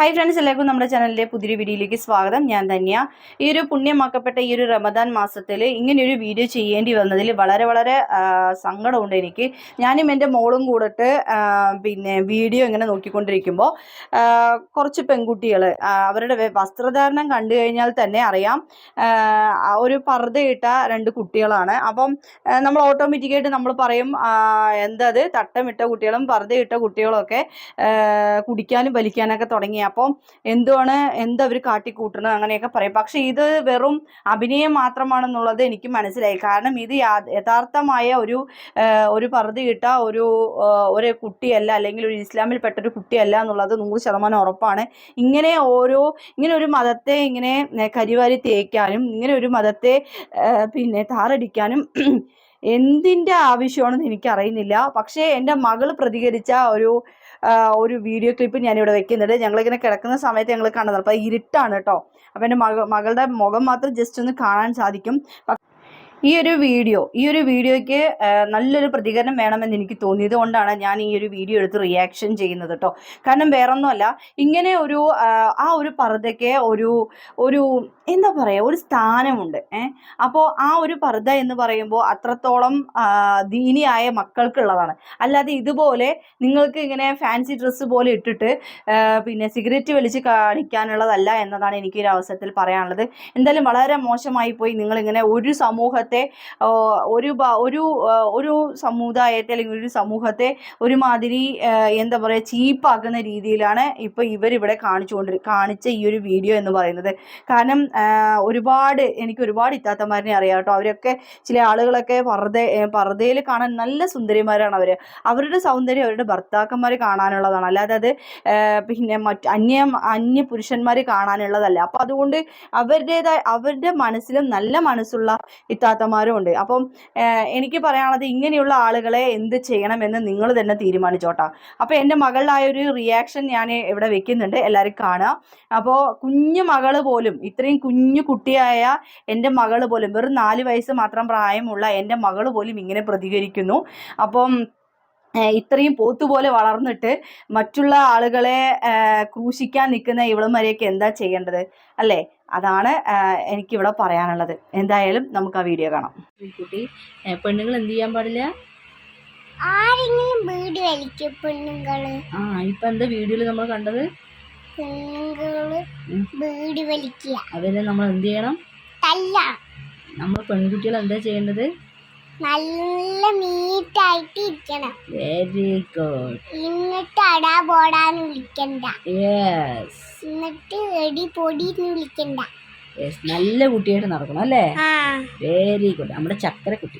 Hi friends എല്ലാവർക്കും നമ്മുടെ ചാനലിലെ പുതിയൊരു വീഡിയോയിലേക്ക് സ്വാഗതം. ഞാൻ ധന്യ. ഈ ഒരു പുണ്യമാക്കപ്പെട്ട ഈ ഒരു റമദാൻ മാസത്തിൽ ഇങ്ങനെയൊരു വീഡിയോ ചെയ്യേണ്ടി വന്നതിൽ വളരെ വളരെ സങ്കടമുണ്ട് എനിക്ക്. ഞാനും എന്റെ മോളും കൂടിട്ട് പിന്നെ വീഡിയോ ഇങ്ങനെ നോക്കിക്കൊണ്ടിരിക്കുമ്പോൾ കുറച്ച് പെൺകുട്ടികൾ അവരുടെ വസ്ത്രധാരണം കണ്ടു കഴിഞ്ഞാൽ തന്നെ അറിയാം ഒരു പർദ്ദയിട്ട രണ്ട് കുട്ടികളാണ്. അപ്പം നമ്മൾ ഓട്ടോമാറ്റിക്കായിട്ട് നമ്മൾ പറയും എന്തത്? തട്ടമിട്ട കുട്ടികളും പർദ്ദയിട്ട കുട്ടികളൊക്കെ ഒക്കെ കുടിക്കാനും വലിക്കാനൊക്കെ തുടങ്ങി അപ്പം എന്തുവാണ് എന്താ അവർ കാട്ടിക്കൂട്ടണം അങ്ങനെയൊക്കെ പറയും. പക്ഷേ ഇത് വെറും അഭിനയം മാത്രമാണെന്നുള്ളത് എനിക്ക് മനസ്സിലായി. കാരണം ഇത് യഥാർത്ഥമായ ഒരു ഒരു പറുതി കിട്ട ഒരു ഒരു കുട്ടിയല്ല അല്ലെങ്കിൽ ഒരു ഇസ്ലാമിൽപ്പെട്ട ഒരു കുട്ടിയല്ല എന്നുള്ളത് നൂറ് ശതമാനം ഉറപ്പാണ്. ഇങ്ങനെ ഓരോ ഇങ്ങനെ ഒരു മതത്തെ ഇങ്ങനെ കരിവാരി തേക്കാനും ഇങ്ങനെ ഒരു മതത്തെ പിന്നെ താറടിക്കാനും എന്തിന്റെ ആവശ്യമാണെന്ന് എനിക്കറിയുന്നില്ല. പക്ഷേ എന്റെ മകൾ പ്രതികരിച്ച ഒരു ഒരു വീഡിയോ ക്ലിപ്പ് ഞാനിവിടെ വെക്കുന്നുണ്ട്. ഞങ്ങളിങ്ങനെ കിടക്കുന്ന സമയത്ത് ഞങ്ങൾ കണ്ടത് അപ്പോൾ ഇരുട്ടാണ് കേട്ടോ. അപ്പോൾ എന്റെ മക മകളുടെ മുഖം മാത്രം ജസ്റ്റ് ഒന്ന് കാണാൻ സാധിക്കും. ഈ ഒരു വീഡിയോ ഈ ഒരു വീഡിയോയ്ക്ക് നല്ലൊരു പ്രതികരണം വേണമെന്ന് എനിക്ക് തോന്നിയത് കൊണ്ടാണ് ഞാൻ ഈ ഒരു വീഡിയോ എടുത്ത് റിയാക്ഷൻ ചെയ്യുന്നത് കേട്ടോ കാരണം വേറൊന്നുമല്ല ഇങ്ങനെ ഒരു ആ, ഒരു പർദ്ദയ്ക്ക് ഒരു ഒരു എന്താ പറയുക ഒരു സ്ഥാനമുണ്ട് ഏ. അപ്പോൾ ആ ഒരു പർദ്ദ എന്ന് പറയുമ്പോൾ അത്രത്തോളം ദീനിയായ മക്കൾക്കുള്ളതാണ്. അല്ലാതെ ഇതുപോലെ നിങ്ങൾക്ക് ഇങ്ങനെ ഫാൻസി ഡ്രസ്സ് പോലെ ഇട്ടിട്ട് പിന്നെ സിഗരറ്റ് വലിച്ച് കാണിക്കാനുള്ളതല്ല എന്നതാണ് എനിക്കൊരു അവസരത്തിൽ പറയാനുള്ളത്. എന്തായാലും വളരെ മോശമായി പോയി നിങ്ങളിങ്ങനെ ഒരു സമൂഹത്തെ ആ, ഒരു ഒരു ഒരു സമുദായത്തെ അല്ലെങ്കിൽ ഒരു സമൂഹത്തെ ഒരുമാതിരി എന്താ പറയുക ചീപ്പാക്കുന്ന രീതിയിലാണ് ഇപ്പോൾ ഇവരിവിടെ കാണിച്ചുകൊണ്ട് കാണിച്ച ഈ ഒരു വീഡിയോ എന്ന് പറയുന്നത്. കാരണം ഒരുപാട് എനിക്ക് ഒരുപാട് ഇത്താത്തമാരനെ അറിയാം കേട്ടോ. അവരൊക്കെ ചില ആളുകളൊക്കെ പർദ്ദ പർദ്ദയിൽ കാണാൻ നല്ല സുന്ദരിമാരാണ് അവർ അവരുടെ സൗന്ദര്യം അവരുടെ ഭർത്താക്കന്മാർ കാണാനുള്ളതാണ്. അല്ലാതെ അത് പിന്നെ മറ്റ് അന്യ അന്യ പുരുഷന്മാർ കാണാനുള്ളതല്ല. അപ്പോൾ അതുകൊണ്ട് അവരുടേതായ അവരുടെ മനസ്സിലും നല്ല മനസ്സുള്ള ഇത്താത്തമാരും ഉണ്ട്. അപ്പം എനിക്ക് പറയാനുള്ളത് ഇങ്ങനെയുള്ള ആളുകളെ എന്ത് ചെയ്യണമെന്ന് നിങ്ങൾ തന്നെ തീരുമാനിച്ചോട്ടാ. അപ്പോൾ എന്റെ മകളുടെ ഒരു റിയാക്ഷൻ ഞാൻ ഇവിടെ വെക്കുന്നുണ്ട്. എല്ലാവരും കാണുക. അപ്പോൾ കുഞ്ഞു മകൾ പോലും ഇത്രയും കുഞ്ഞു കുട്ടിയായ എന്റെ മകൾ പോലും വെറും നാല് വയസ്സ് മാത്രം പ്രായമുള്ള എന്റെ മകൾ പോലും ഇങ്ങനെ പ്രതികരിക്കുന്നു. അപ്പം ഇത്രയും പോത്തുപോലെ വളർന്നിട്ട് മറ്റുള്ള ആളുകളെ ക്രൂശിക്കാൻ നിൽക്കുന്ന ഇവളുമാരെയൊക്കെ എന്താ ചെയ്യേണ്ടത്? അല്ലേ? അതാണ് എനിക്കിവിടെ പറയാനുള്ളത്. എന്തായാലും നമുക്ക് ആ വീഡിയോ കാണാം. കുട്ടി പെണ്ണുങ്ങൾ എന്ത് ചെയ്യാൻ പാടില്ല? ആരെങ്കിലും വീട് വലിക്കും പെണ്ണുങ്ങൾ. ആ ഇപ്പം എന്താ വീഡിയോയിൽ നമ്മൾ കണ്ടത്? പെണ്ണുങ്ങൾ ഉം. വീട് വലിക്കുക. അതിനെ നമ്മൾ എന്ത് ചെയ്യണം? തല്ല. നമ്മൾ പെൺകുട്ടികൾ എന്താ ചെയ്യേണ്ടത്? നല്ല നീറ്റായിട്ട് ഇരിക്കണം വെരി ഗുഡ് എന്നിട്ട് അടാ പോടാന്ന് വിളിക്കണ്ട. യെസ് എന്നിട്ട് എടി പൊടി വിളിക്കണ്ട. യെസ് നല്ല കുട്ടിയായിട്ട് നടക്കണം അല്ലേ? ആ. വെരി ഗുഡ് നമ്മുടെ ചക്കര കുട്ടി